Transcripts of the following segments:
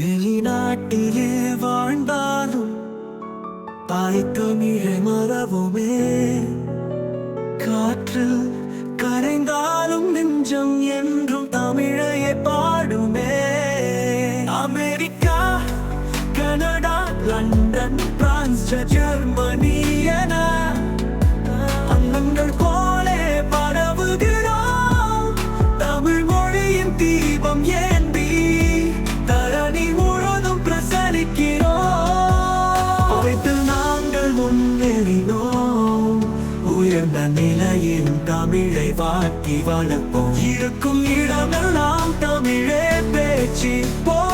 வெளிநாட்டிலே வாழ்ந்தாலும் தாய் தமிழை மறவோமே. காற்று கரைந்தாலும் நெஞ்சம் என்றும் தமிழையே பாடுமே. America Canada London France Germany என முன்னேறினோம். உயர்ந்த நிலையில் தமிழை வாக்கி வளர்ப்போம். இருக்கும் இடமெல்லாம் தமிழே பேச்சு போ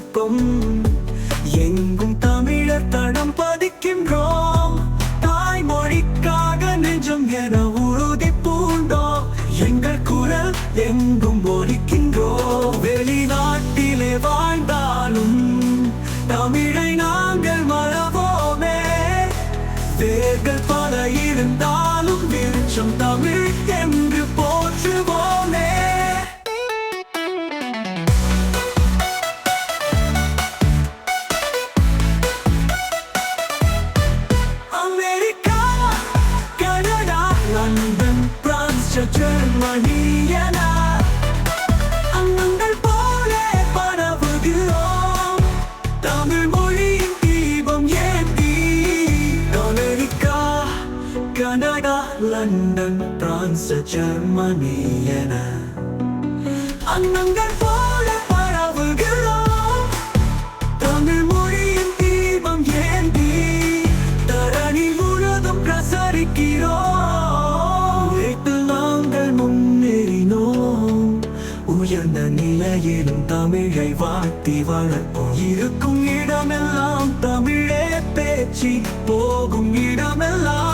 தொழில்நுட்பம் எங்கும் தமிழர் தடம் பதிக்கின்றோம். தாய்மொழிக்காக நெஞ்சம் என உறுதி பூண்டோம். எங்கள் குரல் எங்கும் ஒலிக்கின்றோம் வெளிநாட்டிலே வாழ்ந்தாலும் தமிழை நாங்கள் மறவோமே. வேர்கள் பல இருந்தாலும் விருச்சம் லண்டன் பிரான்ஸ் ஜெர்மனி என அன்னங்கள் போல பரவுகிறோம் தமிழ் மொழியின் தீபம் ஏந்தி தரணி முழுதும் பிரசரிக்கிறோம் வீட்டில் நாங்கள் முன்னேறினோம் உயர்ந்த நிலையிலும் தமிழை வாழ்த்தி வளர்ப்போம் இருக்கும் இடமெல்லாம் தமிழே பேச்சு போகும் இடமெல்லாம்